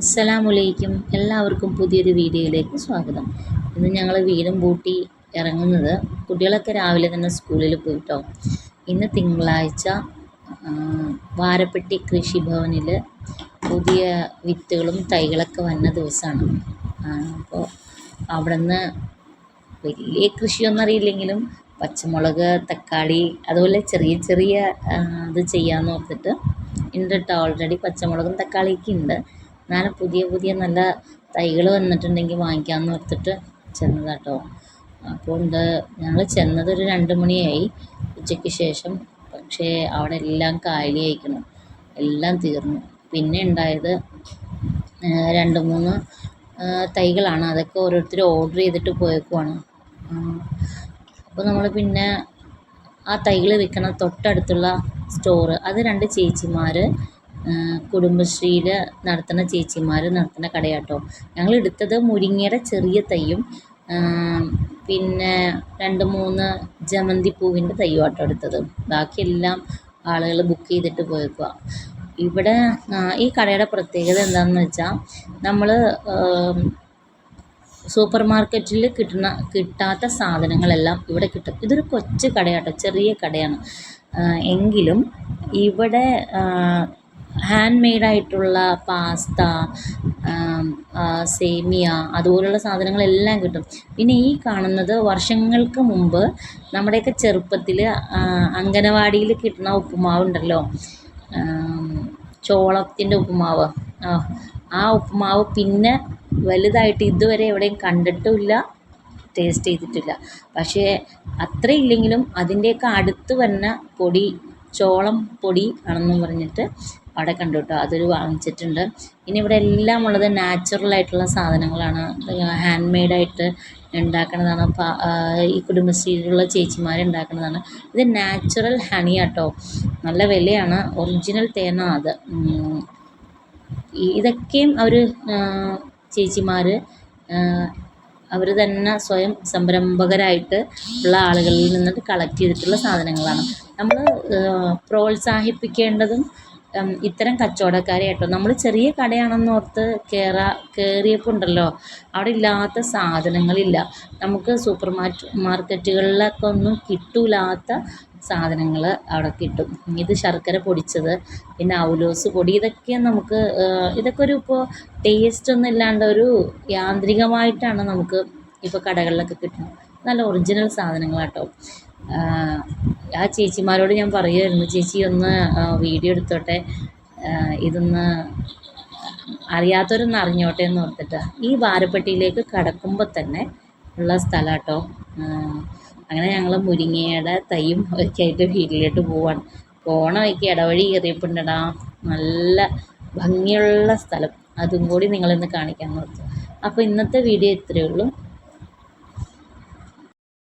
അസ്സലാമലൈക്കും എല്ലാവർക്കും പുതിയൊരു വീഡിയോയിലേക്ക് സ്വാഗതം. ഇന്ന് ഞങ്ങൾ വീടും പൂട്ടി ഇറങ്ങുന്നത് കുട്ടികളൊക്കെ രാവിലെ തന്നെ സ്കൂളിൽ പോയിട്ടോ. ഇന്ന് തിങ്കളാഴ്ച വാരപ്പെട്ടി കൃഷിഭവനിൽ പുതിയ വിത്തുകളും തൈകളൊക്കെ വന്ന ദിവസമാണ് അപ്പോൾ അവിടെ നിന്ന് വലിയ കൃഷിയൊന്നും അറിയില്ലെങ്കിലും പച്ചമുളക് തക്കാളി അതുപോലെ ചെറിയ ചെറിയ ഇത് ചെയ്യാമെന്ന് ഓർത്തിട്ട് ഉണ്ട് കേട്ടോ ഓൾറെഡി പച്ചമുളകും തക്കാളിയൊക്കെ ഉണ്ട് എന്നാലും പുതിയ പുതിയ നല്ല തൈകൾ വന്നിട്ടുണ്ടെങ്കിൽ വാങ്ങിക്കാമെന്ന് ഓർത്തിട്ട് ചെന്നതാട്ടോ. അപ്പോൾ ഉണ്ട് ഞങ്ങൾ ചെന്നതൊരു രണ്ട് മണിയായി. ഉച്ചയ്ക്ക് ശേഷം പക്ഷേ അവിടെ എല്ലാം കാലിയായിരിക്കണം എല്ലാം തീർന്നു. പിന്നെ ഉണ്ടായത് രണ്ട് മൂന്ന് തൈകളാണ്. അതൊക്കെ ഓരോരുത്തർ ഓർഡർ ചെയ്തിട്ട് പോയേക്കുവാണ്. അപ്പോൾ നമ്മൾ പിന്നെ ആ തൈകൾ വിൽക്കണ തൊട്ടടുത്തുള്ള സ്റ്റോറ്. അത് രണ്ട് ചേച്ചിമാർ കുടുംബശ്രീയിൽ നടത്തുന്ന ചേച്ചിമാർ നടത്തുന്ന കടയാട്ടോ. ഞങ്ങൾ എടുത്തത് മുരിങ്ങയുടെ ചെറിയ തൈയും പിന്നെ രണ്ട് മൂന്ന് ജമന്തി പൂവിന്റെ തൈയും ആട്ടോ എടുത്തത്. ബാക്കിയെല്ലാം ആളുകൾ ബുക്ക് ചെയ്തിട്ട് പോയേക്കുക ഇവിടെ ഈ കടയുടെ പ്രത്യേകത എന്താണെന്ന് വെച്ചാൽ നമ്മൾ സൂപ്പർ മാർക്കറ്റിൽ കിട്ടുന്ന കിട്ടാത്ത സാധനങ്ങളെല്ലാം ഇവിടെ കിട്ടും. ഇതൊരു കൊച്ചു കടയാട്ടോ ചെറിയ കടയാണ്. എങ്കിലും ഇവിടെ ഹാൻഡ് മെയ്ഡായിട്ടുള്ള പാസ്ത സേമിയ അതുപോലുള്ള സാധനങ്ങളെല്ലാം കിട്ടും. പിന്നെ ഈ കാണുന്നത് വർഷങ്ങൾക്ക് മുമ്പ് നമ്മുടെയൊക്കെ ചെറുപ്പത്തിൽ അംഗനവാടിയിൽ കിട്ടുന്ന ഉപ്പുമാവുണ്ടല്ലോ. ചോളത്തിന്റെ ഉപ്പുമാവ്. ആ ഉപ്പുമാവ് പിന്നെ വലുതായിട്ട് ഇതുവരെ എവിടെയും കണ്ടിട്ടുമില്ല ടേസ്റ്റ് ചെയ്തിട്ടില്ല. പക്ഷേ അത്രയില്ലെങ്കിലും അതിന്റെയൊക്കെ അടുത്ത് വന്ന പൊടി ചോളം പൊടി ആണെന്നും പറഞ്ഞിട്ട് അവിടെ കണ്ടു കേട്ടോ അതൊരു വാങ്ങിച്ചിട്ടുണ്ട്. ഇനി ഇവിടെ എല്ലാം ഉള്ളത് നാച്ചുറൽ ആയിട്ടുള്ള സാധനങ്ങളാണ്. ഹാൻഡ് മെയ്ഡായിട്ട് ഉണ്ടാക്കുന്നതാണ്. ഈ കുടുംബശ്രീയിലുള്ള ചേച്ചിമാർ ഉണ്ടാക്കുന്നതാണ്. ഇത് നാച്ചുറൽ ഹണി ആട്ടോ. നല്ല വിലയാണ്. ഒറിജിനൽ തേനാണ് അത്. ഇതൊക്കെയും അവർ ചേച്ചിമാർ അവർ തന്നെ സ്വയം സംരംഭകരായിട്ട് ഉള്ള ആളുകളിൽ നിന്നിട്ട് കളക്ട് ചെയ്തിട്ടുള്ള സാധനങ്ങളാണ്. നമ്മൾ പ്രോത്സാഹിപ്പിക്കേണ്ടതും ഇത്തരം കച്ചവടക്കാരെ കേട്ടോ നമ്മൾ ചെറിയ കടയാണെന്നോർത്ത് കയറാ കയറിയപ്പോൾ ഉണ്ടല്ലോ അവിടെ ഇല്ലാത്ത സാധനങ്ങളില്ല. നമുക്ക് സൂപ്പർ മാർക്കറ്റ് മാർക്കറ്റുകളിലൊക്കെ ഒന്നും കിട്ടൂലാത്ത സാധനങ്ങൾ അവിടെ കിട്ടും. ഇത് ശർക്കര പൊടിച്ചത് പിന്നെ ഔലോസ് പൊടി ഇതൊക്കെ നമുക്ക് ഇതൊക്കെ ഒരു ഇപ്പോൾ ടേസ്റ്റ് ഒന്നും ഇല്ലാണ്ട് ഒരു യാന്ത്രികമായിട്ടാണ് നമുക്ക് ഇപ്പോൾ കടകളിലൊക്കെ കിട്ടുന്നത്. നല്ല ഒറിജിനൽ സാധനങ്ങളാട്ടോ. ആ, ചേച്ചിമാരോട് ഞാൻ പറയുമായിരുന്നു ചേച്ചി ഒന്ന് വീഡിയോ എടുത്തോട്ടെ. ഇതൊന്ന് അറിയാത്തവരൊന്ന് അറിഞ്ഞോട്ടെ എന്ന് ഓർത്തിട്ട് ഈ വാരപ്പെട്ടിയിലേക്ക് കടക്കുമ്പോൾ തന്നെ ഉള്ള സ്ഥലം കേട്ടോ അങ്ങനെ ഞങ്ങൾ മുരിങ്ങയുടെ തൈയും ഒക്കെ ആയിട്ട് വീട്ടിലോട്ട് പോവാണ്. പോണമൊക്കെ ഇടവഴി കയറിയപ്പോണ്ടടാ നല്ല ഭംഗിയുള്ള സ്ഥലം. അതും കൂടി നിങ്ങളിന്ന് കാണിക്കാൻ ഓർത്തു. അപ്പോൾ ഇന്നത്തെ വീഡിയോ ഇത്രയേ ഉള്ളൂ.